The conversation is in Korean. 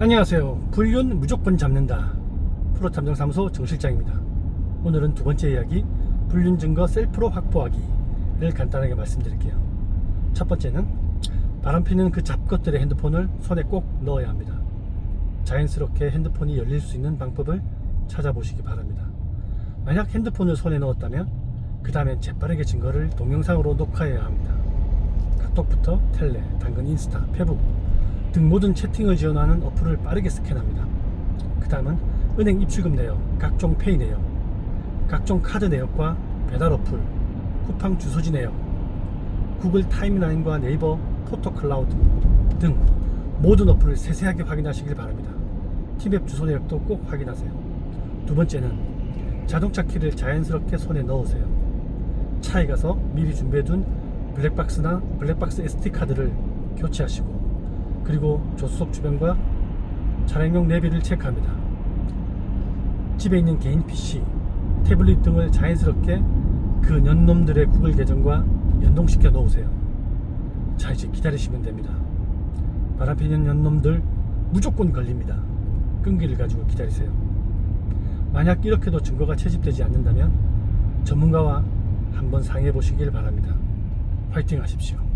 안녕하세요. 불륜 무조건 잡는다. 프로 탐정 사무소 정 실장입니다. 오늘은 두 번째 이야기, 불륜 증거 셀프로 확보하기를 간단하게 말씀드릴게요. 첫 번째는 바람 피는 그 잡것들의 핸드폰을 손에 꼭 넣어야 합니다. 자연스럽게 핸드폰이 열릴 수 있는 방법을 찾아보시기 바랍니다. 만약 핸드폰을 손에 넣었다면 그 다음엔 재빠르게 증거를 동영상으로 녹화해야 합니다. 카톡부터 텔레, 당근 인스타, 페북 등 모든 채팅을 지원하는 어플을 빠르게 스캔합니다. 그 다음은 은행 입출금 내역, 각종 페이 내역, 각종 카드 내역과 배달 어플, 쿠팡 주소지 내역, 구글 타임라인과 네이버 포토 클라우드 등 모든 어플을 세세하게 확인하시길 바랍니다. 티맵 주소 내역도 꼭 확인하세요. 두 번째는 자동차 키를 자연스럽게 손에 넣으세요. 차에 가서 미리 준비해둔 블랙박스나 블랙박스 SD 카드를 교체하시고 그리고 조수석 주변과 차량용 내비를 체크합니다. 집에 있는 개인 PC, 태블릿 등을 자연스럽게 그 년놈들의 구글 계정과 연동시켜 놓으세요. 자 이제 기다리시면 됩니다. 바람피는 년놈들 무조건 걸립니다. 끈기를 가지고 기다리세요. 만약 이렇게도 증거가 채집되지 않는다면 전문가와 한번 상의해 보시길 바랍니다. 화이팅 하십시오.